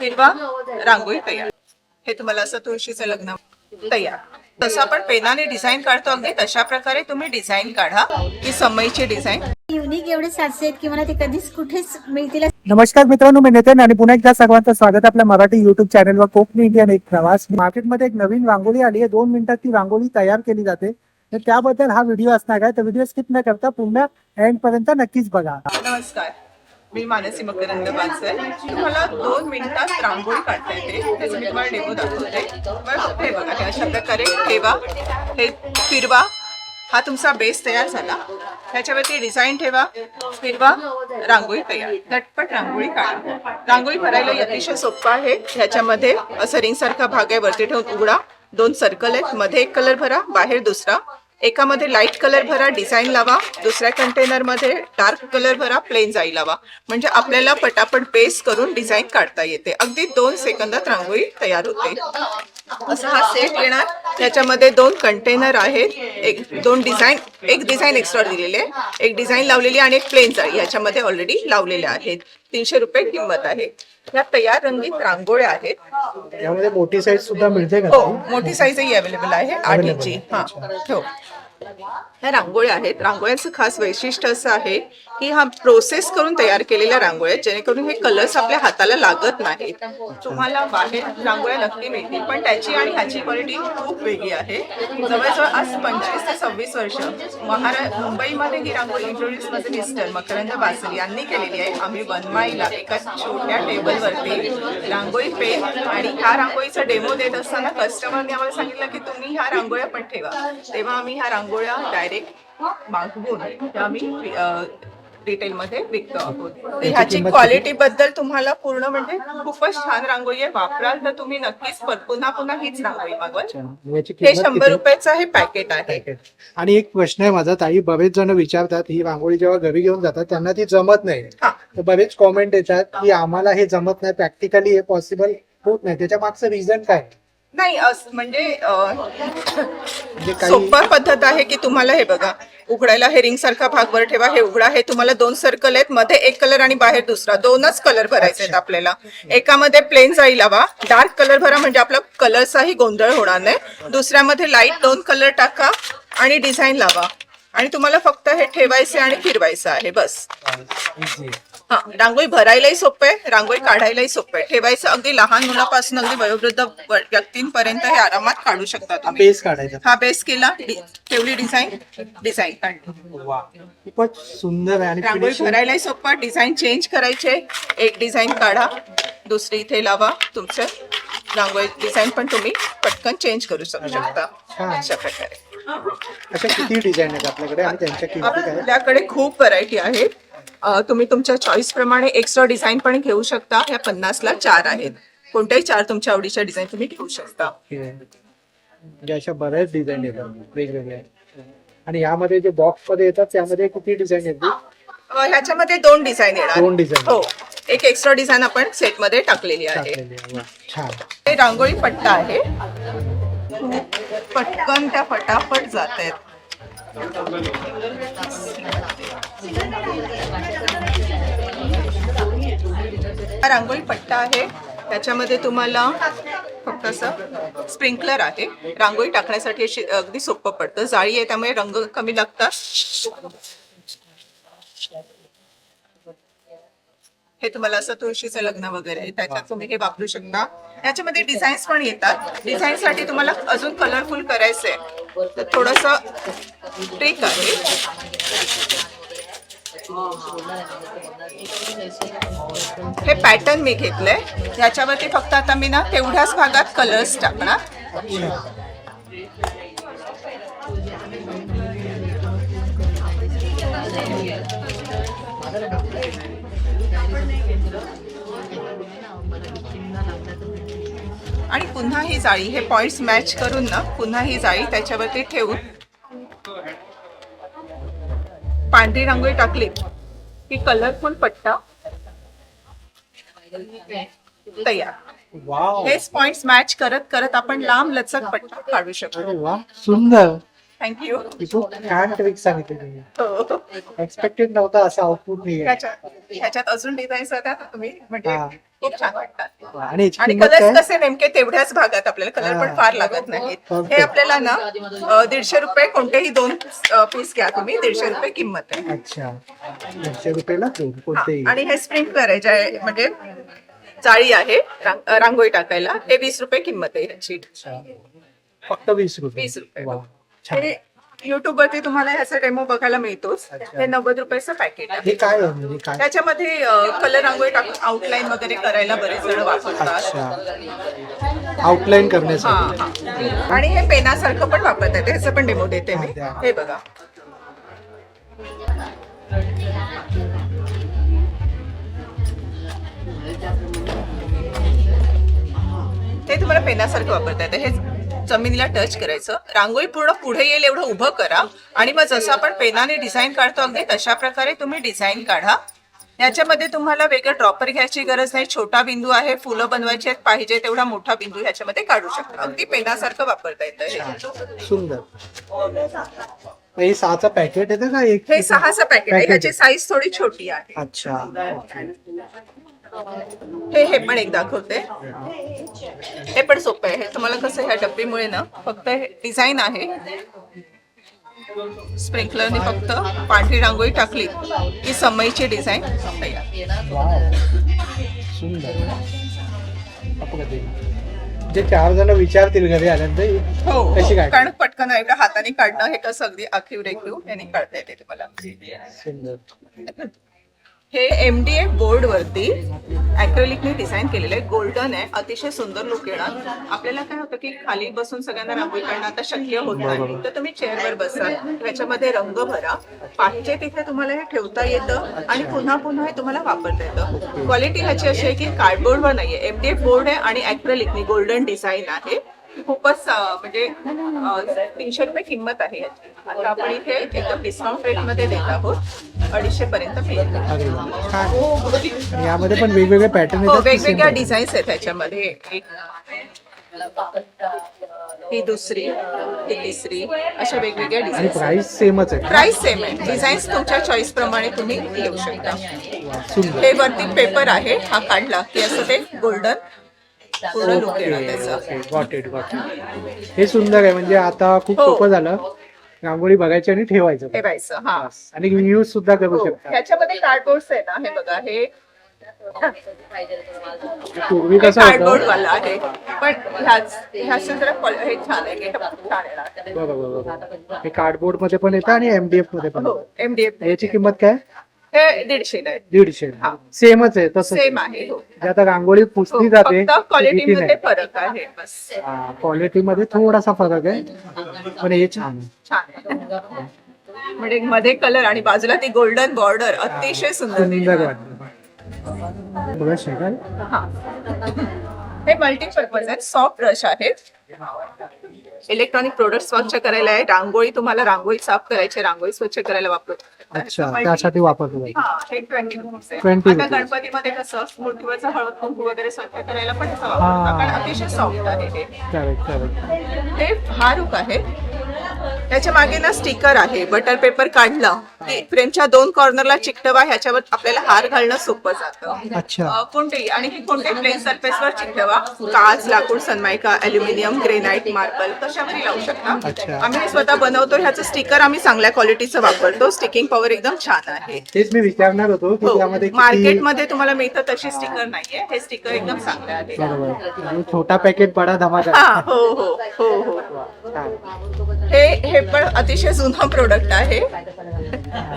हिरवा रांगोळी तयार. हे तुम्हाला असं तुळशीचं लग्न तयार. तसं आपण पेनाने डिझाईन काढतो अगदी तशा प्रकारे तुम्ही डिझाईन काढा. की समईची डिझाईन युनिक एवढे साचे आहेत की मला ते कधीच कुठेच मिळतील नमस्कार मित्रांनो मी नितीन आणि पुन्हा एकदा सर्वांचं स्वागत आहे आपल्या मराठी युट्यूब चॅनलवर कोकणी इंडियन एक प्रवास. मार्केटमध्ये एक नवीन रांगोळी आली आहे. दोन मिनिटात ती रांगोळी तयार केली जाते. तर त्याबद्दल हा व्हिडिओ असणार आहे. तर व्हिडिओ स्किप न करता पुन्हा एंड पर्यंत नक्कीच बघा. नमस्कार. मी मानसी मकरंद बांसर तुम्हाला दोन मिनिटात रांगोळी काढता येते. त्याचं मी तुम्हाला डेमो दाखवते. बरं, हे बघा हे अशा प्रकारे ठेवा. हे फिरवा. हा तुमचा बेस तयार झाला. त्याच्यावरती डिझाईन ठेवा. फिरवा. रांगोळी तयार. झटपट रांगोळी काढा. रांगोळी भरायला अतिशय सोपं आहे. ह्याच्यामध्ये असं रिंगसारखा भाग आहे. वरती ठेवून उघडा. दोन सर्कल आहेत. मध्ये एक कलर भरा. बाहेर दुसरा. एकामध्ये लाइट कलर भरा डिझाईन लावा. दुसऱ्या कंटेनरमध्ये डार्क कलर भरा प्लेन जाई लावा. म्हणजे आपल्याला पटापट बेस करून डिझाईन काढता येते. अगदी दोन सेकंदात रांगोळी तयार होते. असा हा सेट येणार. त्याच्यामध्ये दोन कंटेनर आहेत. एक दोन डिझाईन एक डिझाईन एक्स्ट्रा दिलेले आहे. एक डिझाईन लावलेली आणि एक प्लेन जाळी ह्याच्यामध्ये ऑलरेडी लावलेल्या आहेत. तीनशे रुपये किंमत आहे. ह्या तयार रंगीत रांगोळ्या आहेत. यामध्ये मोठी साईज सुद्धा मिळते का हो मोठी साईजही अवेलेबल आहे आठ इंची हा हो ह्या रांगोळ्या आहेत. रांगोळ्याचं खास वैशिष्ट्य असं आहे की हा प्रोसेस करून तयार केलेल्या रांगोळ्या जेणेकरून हे कलर्स आपल्या हाताला लागत नाहीत. तुम्हाला बाहेर रांगोळ्या नक्की मिळतील पण त्याची आणि ह्याची क्वालिटी खूप वेगळी आहे. जवळजवळ आज पंचवीस ते सव्वीस वर्ष महारा मुंबईमध्ये ही रांगोळी इंट्रोड्यूस माझे मिस्टर मकरंद बासरी. यांनी केलेली आहे. आम्ही वनमाईला एका छोट्या टेबलवरती रांगोळी पेन आणि ह्या रांगोळीचा डेमो देत असताना कस्टमरने आम्हाला सांगितलं की तुम्ही ह्या रांगोळ्या पण ठेवा. तेव्हा आम्ही ह्या रांगोळ्या डायरेक्ट त्या आम्ही रिटेलमध्ये विकतो आहोत. ह्याची क्वालिटी बद्दल तुम्हाला पूर्ण म्हणजे खूपच छान रांगोळी आहे. वापराल तर तुम्ही नक्कीच पुन्हा पुन्हा हीच रांगोळी मागवाल. हे शंभर? रुपयाचं हे पॅकेट आहे. आणि एक प्रश्न आहे माझा ताई. बरेच जण विचारतात ही रांगोळी जेव्हा घरी घेऊन जातात त्यांना ती जमत नाही. तर बरेच कॉमेंट येतात की आम्हाला हे जमत नाही प्रॅक्टिकली हे पॉसिबल होत नाही. त्याच्या मागचं रिझन काय? नाही असं म्हणजे अं, म्हणजे काही सोपं पद्धत आहे की तुम्हाला हे बघा उघडायला हे रिंग सारखा भाग वर ठेवा हे उघडा हे तुम्हाला दोन सर्कल आहेत मध्ये एक कलर आणि बाहेर दुसरा दोनच कलर भरायचे आहेत आपल्याला. एकामध्ये प्लेन जाई लावा डार्क कलर भरा म्हणजे आपला कलरचाही गोंधळ होणार नाही. दुसऱ्यामध्ये लाइट दोन कलर टाका आणि डिझाईन लावा. आणि तुम्हाला फक्त हे ठेवायचे आणि फिरवायचं आहे बस. आहे. हा रांगोळी भरायलाही सोपं आहे रांगोळी काढायलाही सोपं आहे. ठेवायचं अगदी लहान मुलापासून अगदी वयोवृद्ध व- व्यक्तींपर्यंत हे आरामात काढू शकता तुम्ही. बेस काढायचा. हा बेस केला डि- ठेवली डिझाईन डिझाईन काढली. वा खूपच सुंदर आहे आणि रांगोळी finishing- भरायलाही सोपं डिझाईन चेंज करायचे एक डिझाईन काढा दुसरी इथे लावा तुमचं रांगोळी डिझाईन पण तुम्ही पटकन चेंज करू शकू शकता. छान. अशा प्रकारे. अशा किती डिझाईन आहेत आपल्याकडे आणि त्यांच्या किमती काय आहेत? आपल्याकडे खूप व्हरायटी आहे. अं, तुम्ही तुमच्या चॉईस प्रमाणे एक्स्ट्रा डिझाईन पण घेऊ शकता. ह्या पन्नासला चार आहेत. कोणत्याही चार तुमच्या आवडीच्या डिझाईन तुम्ही घेऊ शकता. म्हणजे अशा बऱ्याच डिझाईन येतात. वेगवेगळ्या. आणि यामध्ये जे बॉक्समध्ये येतात त्यामध्ये किती डिझाईन येते अं, ह्याच्यामध्ये दोन डिझाईन येणार. दोन डिझाईन हो. एक एक्स्ट्रा डिझाईन आपण सेटमध्ये टाकलेली आहे. वा, छान. हे रांगोळी पट्टा आहे. पटकन त्या फटाफट जात आहेत. हा रांगोळी पट्टा आहे. त्याच्यामध्ये तुम्हाला फक्त असं स्प्रिंकलर आहे. रांगोळी टाकण्यासाठी अशी अगदी सोपं पडतं. जाळी आहे त्यामुळे रंग कमी लागतात. हे तुम्हाला असं तुळशीचं लग्न वगैरे आहे, त्याच्यात तुम्ही हे वापरू शकता. याच्यामध्ये डिझाईन्स पण येतात. डिझाईन साठी तुम्हाला अजून कलरफुल करायचंय. तर थोडस ट्रिक आहे. हे पॅटर्न मी घेतलंय. याच्यावरती फक्त आता मी ना तेवढ्याच भागात कलर्स टाकणार. आणि पुन्हा ही जाळी हे पॉइंट्स मॅच करून ना पुन्हा ही जाळी त्याच्यावरती ठेवून. पांढरी रांगोळी टाकली. की कलरफुल पट्टा. तयार. हेच पॉइंट्स मॅच करत करत आपण लांब लचक पट्टा काढू शकतो. सुंदर. थँक्यू खूप छान ट्रिक सांगितली तुम्ही? हो. एक्सपेक्टेड नव्हता असं आउटपुट नाही ह्याच्यात अजून डिझाईन्स होत्या ना तुम्ही. म्हणजे हा. खूप छान वाटतात. आणि याची आणि किंमत कलर्स काय? कसे नेमके तेवढ्याच भागात आपल्याला कलर पण हा. फार लागत नाहीत. हे आपल्याला ना अ, दीडशे रुपये कोणतेही दोन पीस घ्या तुम्ही. दीडशे रुपये किंमत आहे. अच्छा. दीडशे रुपयाला दोन हा, कोणतेही आणि हे स्प्रिंकलर आहे जे म्हणजे जाळी आहे रांग- रांगोळी टाकायला. हे वीस रुपये किंमत आहे ह्याची फक्त वीस रुपये. वीस रुपये. वा. हे युट्यूब वरती तुम्हाला ह्याचा डेमो बघायला मिळतोच. अच्छा. हे नव्वद रुपयाचं पॅकेट आहे. हे काय आहे? म्हणजे काय? त्याच्यामध्ये कलर रांगोळी टाकून आउटलाईन वगैरे करायला बरेच जण वापरतात. अच्छा. आउटलाईन हा करण्यासाठी. हा आणि हे पेनासारखं पण वापरतात. ह्याचं पण डेमो देते मी. हा. हे बघा. ते तुम्हाला पेनासारखं वापरता येतं हे जमिनीला टच करायचं. रांगोळी पूर्ण पुढे येईल एवढं उभं करा. आणि मग जसं आपण पेनाने डिझाईन काढतो अगदी तशा प्रकारे तुम्ही डिझाईन काढा. याच्यामध्ये तुम्हाला वेगळं ड्रॉपर घ्यायची गरज नाही. छोटा बिंदू आहे. फुलं बनवायची आहेत. पाहिजे तेवढा मोठा बिंदू ह्याच्यामध्ये काढू शकता. अगदी पेनासारखं वापरता येतं सुंदर. हे सहाचं पॅकेट येतं का एक? हे सहाचं पॅकेट आहे. ह्याची आहे. साईज थोडी छोटी आहे. अच्छा. हे हे पण एक दाखवते. हे पण सोपं आहे. तुम्हाला कसं ह्या डब्बीमुळे ना फक्त हे डिझाईन आहे. स्प्रिंकलरने फक्त पांढरी रांगोळी टाकली की समईची डिझाईन तयार वाव. सुंदर अप्रतिम. जे चार जण विचारतील घरी आल्यानंतर हो कशी काय कारण पटकन एवढं हाताने काढणं हे कसं अगदी आखीव रेखीव यांनी काढता येते तुम्हाला सुंदर हे एम डी एफ बोर्ड वरती अॅक्रेलिकने डिझाईन केलेलं आहे. गोल्डन आहे. अतिशय सुंदर लुक येणार. आपल्याला काय होतं की खाली बसून सगळ्यांना रांगोळी काढणं आता शक्य होत नाही. तर तुम्ही चेअरवर बसा. त्याच्यामध्ये रंग भरा. पाहिजे तिथे तुम्हाला हे ठेवता येतं आणि पुन्हा पुन्हा हे तुम्हाला वापरता येतं. क्वालिटी ह्याची अशी आहे की कार्डबोर्डवर नाहीये. एम डी एफ बोर्ड आहे आणि अॅक्रेलिकने गोल्डन डिझाईन आहे. खूपच म्हणजे तीनशे रुपये किंमत आहे याची. आता आपण इथे एकदम डिस्काउंट रेटमध्ये देत आहोत. अडीचशे पर्यंत अरे वा. छान आणि यामध्ये पण वेगवेगळे पॅटर्न हो येतात की same वेगवेगळ्या pattern? डिझाईन्स आहेत त्याच्यामध्ये एक ही दुसरी ही तिसरी अशा वेगवेगळ्या आणि डिझाईन्स प्राइस सेमच आहे. प्राइस सेम आहे. डिझाईन्स तुमच्या चॉईस प्रमाणे तुम्ही घेऊ शकता. वा, सुंदर. हे वरती पेपर आहे. हा काढला की असं ते गोल्डन पूर्ण लुक येणार त्याचा. गॉट इट गॉट इट हे सुंदर आहे. म्हणजे आता खूप हो. सोपं झालं. रांगोळी बघायची आणि ठेवायचं. ठेवायचं हा. बस. आणि यूज सुद्धा करू हो शकता. ह्याच्यामध्ये कार्डबोर्ड आहे ना हे बघा हे पूर्वी कसं कार्डबोर्ड होतं? वाला आहे. पण ह्याच ह्याचं जरा qual- हे छान आहे गेटअप छान येणार. बरोबर बरोबर हे कार्डबोर्डमध्ये पण येतं आणि एमडीएफमध्ये पण हो येतं. एमडीएफ याची किंमत काय? हे दीडशे आहे दीडशे हा. सेमच आहे तसं सेम आहे. हो. जे आता रांगोळी पुसली जाते फक्त क्वालिटी मध्ये. फरक आहे बस. क्वालिटी मध्ये थोडासा फरक आहे पण हे छान आहे. छान आहे. म्हणजे मध्ये कलर आणि बाजूला ती गोल्डन बॉर्डर अतिशय सुंदर सुंदर दिसते. वाटतं. ब्रश आहे काय हा. हे मल्टीपर्पज आहेत सॉफ्ट ब्रश आहेत. इलेक्ट्रॉनिक प्रोडक्ट स्वच्छ करायला आहे. रांगोळी तुम्हाला रांगोळी साफ करायची रांगोळी स्वच्छ करायला वापरू. अच्छा त्यासाठी वापरतो जाईल. हा हे ट्वेंटी रुपीज आहे. 20 आता rupees. गणपतीमध्ये कसं मूर्तीवरचं हळद कुंकू वगैरे स्वच्छ करायला पण त्याचा कारण अतिशय सॉफ्ट आहे हे करेक्ट करेक्ट हे हारूक आहे. त्याच्यामागे ना स्टिकर आहे बटर पेपर काढलं की फ्रेमच्या दोन कॉर्नरला चिकटवा ह्याच्यावर आपल्याला हार घालणं सोपं जातं. अच्छा. अं, कोणतेही आणि हे कोणत्याही प्लेन सरफेसवर चिकटवा. काच लाकूड सनमायका अल्युमिनियम ग्रेनाइट मार्बल कशावरही लावू शकता. अच्छा. आम्ही हे स्वतः बनवतो ह्याचं स्टिकर आम्ही चांगल्या क्वालिटीचं वापरतो. स्टिकिंग पॉवर एकदम छान आहे. तेच मी विचारणार होतो की हो त्यामध्ये किती- मार्केटमध्ये तुम्हाला मिळतं तशी स्टिकर नाहीये. हे स्टिकर एकदम चांगले आहे बरोबर. म्हणजे छोटा पॅकेट बडा धमाका. हा हो हो हो हो. हे हे पण अतिशय जुनं प्रोडक्ट आहे.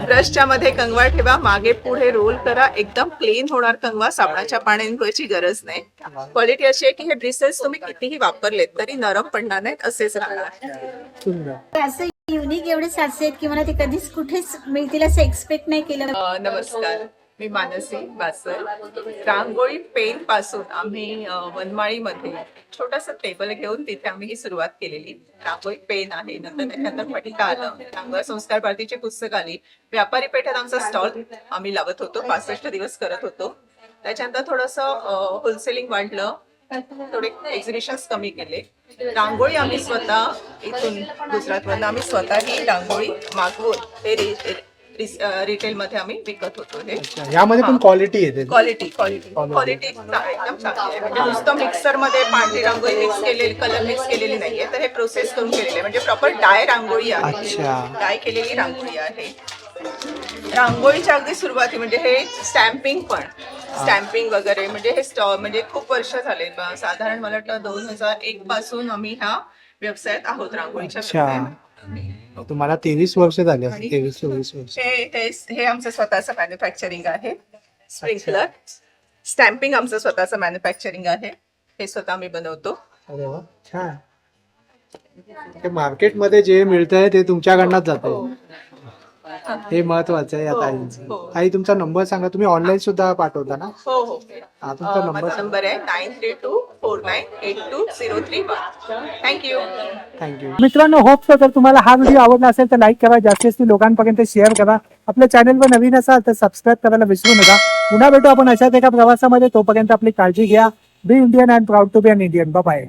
ब्रशच्या मध्ये कंगवा ठेवा मागे पुढे रोल करा. एकदम क्लीन होणार कंगवा साबणाच्या पाण्याने धुवायची गरज नाही. क्वालिटी अशी आहे की हे ब्रिसेस तुम्ही कितीही वापरलेत तरी नरम पडणार नाहीत असेच राहणार. सुंदर. युनिक एवढे साचे आहेत की मला ते कधीच कुठेच मिळतील असं एक्सपेक्ट नाही केलं. अ, नमस्कार. मी मानसी बासर. रांगोळी पेन पासून आम्ही अ, वनमाळीमध्ये छोटासा टेबल घेऊन तिथे आम्ही ही सुरुवात केलेली. रांगोळी पेन आहे नंतर त्याच्यानंतर पटिका आलं. रांगोळी संस्कार भारतीची पुस्तक आली. व्यापारी पेठेत आमचा स्टॉल आम्ही लावत होतो. पासष्ट दिवस करत होतो. त्याच्यानंतर थोडंसं होलसेलिंग वाढलं. थोडे एक्झिबिशन कमी केले. रांगोळी आम्ही स्वतः इथून गुजरातमधून आम्ही स्वतः ही रांगोळी मागवून ते रिटेल मध्ये आम्ही विकत होतो हे. यामध्ये पण. क्वालिटी येते क्वालिटी क्वालिटी. क्वालिटी एकदम चांगली आहे. म्हणजे नुसतं मिक्सरमध्ये पांढरी रांगोळी मिक्स केलेली कलर मिक्स केलेली नाहीये. तर हे प्रोसेस करून केलेली आहे. म्हणजे प्रॉपर डाय रांगोळी आहे. डाय केलेली रांगोळी आहे. रांगोळीच्या अगदी सुरुवाती म्हणजे हे स्टॅम्पिंग पण. स्टॅम्पिंग वगैरे म्हणजे हे स्टॉ म्हणजे खूप वर्ष झाले. ब- साधारण मला वाटतं दोन हजार एक पासून आम्ही ह्या व्यवसायात आहोत रांगोळीच्या अच्छा. व्यवसायात. तुम्हाला तेवीस वर्ष झाले असतील, तेवीस चोवीस वर्ष. हे हे हे आमचं स्वतःचं मॅन्युफॅक्चरिंग आहे. स्प्रिंकलर स्टॅम्पिंग आमचं स्वतःचं मॅन्युफॅक्चरिंग आहे. हे स्वतः आम्ही बनवतो. अरे वा छान. ते मार्केटमध्ये जे मिळतंय ते तुमच्याकडनंच जात. हे महत्वाचं आहे या हो, ताईंचं. हो. ताई तुमचा नंबर सांगा. तुम्ही ऑनलाईन सुद्धा पाठवता ना? हो हो. हा तुमचा अं, नंबर माझा नंबर आहे nine three two four nine eight two zero three one thank you thank you मित्रांनो होप सो जर तुम्हाला हा व्हिडिओ आवडला असेल तर लाईक करा. जास्तीत जास्त लोकांपर्यंत शेअर करा. आपल्या चॅनलवर नवीन असाल तर सबस्क्राईब करायला विसरू नका. पुन्हा भेटू आपण अशाच एका प्रवासामध्ये. तोपर्यंत आपली काळजी घ्या. Be Indian and proud to be an Indian bye